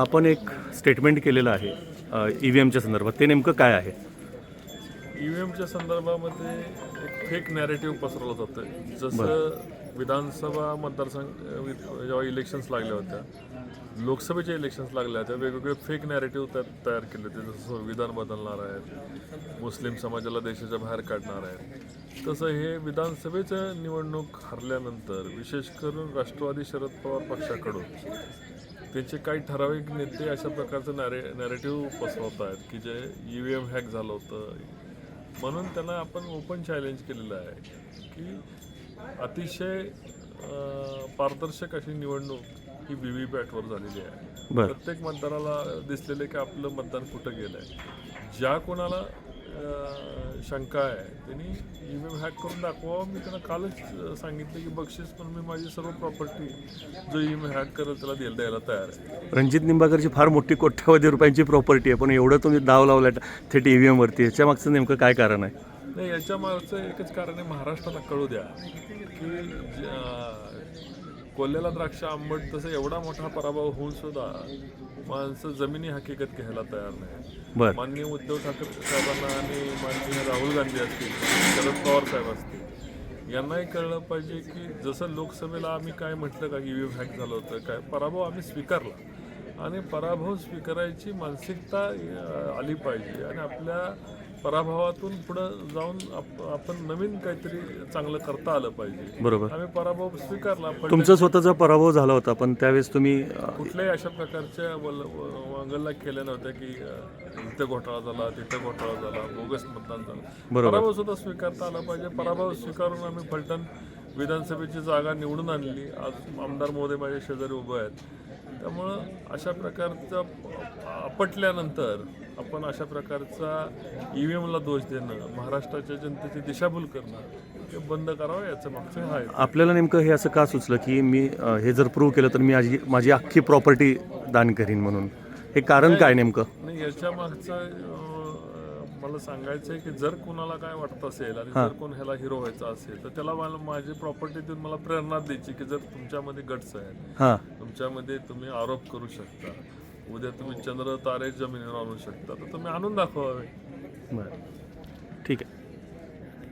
आपण एक स्टेटमेंट केलेलं आहे ई व्ही एमच्या संदर्भात. ते नेमकं काय आहे? ईव्हीएमच्या संदर्भामध्ये एक फेक नॅरेटिव्ह पसरवलं जातं जसं विधानसभा मतदारसंघ जेव्हा इलेक्शन्स लागल्या होत्या लोकसभेच्या इलेक्शन्स लागल्या होत्या वेगवेगळे फेक नॅरेटिव्ह त्यात तयार केले होते. जसं संविधान बदलणार आहेत मुस्लिम समाजाला देशाच्या बाहेर काढणार आहेत. तसं हे विधानसभेचं निवडणूक हरल्यानंतर विशेष करून राष्ट्रवादी शरद पवार पक्षाकडून त्यांचे काही ठराविक नेते अशा प्रकारचं नॅरे नॅरेटिव्ह पसरवत आहेत की जे ई व्ही एम हॅक झालं होतं. म्हणून त्यांना आपण ओपन चॅलेंज केलेलं आहे की अतिशय पारदर्शक अशी निवडणूक ही व्ही व्ही पॅटवर झालेली आहे. प्रत्येक मतदाराला दिसलेलं की आपलं मतदान कुठं गेलं आहे ज्या कोणाला शंका आहे. त्यांनी ई हॅक करून दाखवावं मी त्यांना कालच सांगितलं की बक्षीस म्हणून मी माझी सर्व प्रॉपर्टी जो ई हॅक करेल त्याला द्यायला द्यायला तयार आहे. रणजित निंबाकरची फार मोठी कोट्यावधी रुपयांची प्रॉपर्टी आहे पण एवढं तुम्ही दाव लावला थेट ई व्ही एमवरती ह्याच्या मागचं नेमकं काय कारण आहे? नाही याच्या मागचं एकच कारण आहे महाराष्ट्राला कळू द्या की कोल्ह्याला द्राक्ष आंबट तसं एवढा मोठा पराभव होऊन सुद्धा माणसं जमिनी हकीकत घ्यायला तयार नाही. माननीय उद्धव ठाकरे साहेबांना आणि माननीय राहुल गांधी असतील शरद पवार साहेब असतील यांनाही कळलं पाहिजे की जसं लोकसभेला आम्ही काय म्हटलं का ई व्ही हॅक झालं होतं काय पराभव आम्ही स्वीकारला. आणि पराभव स्वीकारायची मानसिकता आली पाहिजे. आणि आपल्या पराभवातून पुढं जाऊन आप- आपण नवीन काहीतरी चांगलं करता आलं पाहिजे. बरोबर. आम्ही पराभव स्वीकारला पण तुमचा स्वतःचा पराभव झाला होता पण त्यावेळेस तुम्ही अ, कुठल्याही अशा प्रकारच्या वल- व- वांगलला केल्या नव्हत्या की अं, इथं घोटाळा झाला तिथं घोटाळा झाला बोगस मतदान झालं. बरोबर. पराभव सुद्धा स्वीकारता आला पाहिजे. पराभव स्वीकारून आम्ही फलटण विधानसभेची जागा निवडून आणली. आज आमदार महोदय माझ्या शेजारी उभे आहेत. त्यामुळं अशा प्रकारचं आपटल्यानंतर आपण अशा प्रकारचा ई व्ही एमला दोष देणं महाराष्ट्राच्या जनतेची दिशाभूल करणं हे बंद करावं याचं मागचं आहे आपल्याला नेमकं हे असं का सुचलं की मी हे जर प्रूव्ह केलं तर मी माझी माझी अख्खी प्रॉपर्टी दान करीन म्हणून. हे कारण काय नेमकं? नाही याच्या मागचं मला सांगायचं आहे की जर कोणाला काय वाटत असेल आणि जर कोण ह्याला हिरो व्हायचा असेल तर त्याला मला माझी प्रॉपर्टी देऊन मला प्रेरणा द्यायची की जर तुमच्यामध्ये गट्स आहेत हां. तुमच्यामध्ये तुम्ही आरोप करू शकता. उद्या तुम्ही चंद्र तारे जमिनीवर आणू शकता. तर तुम्ही आणून दाखवावे. बरं. ठीक आहे.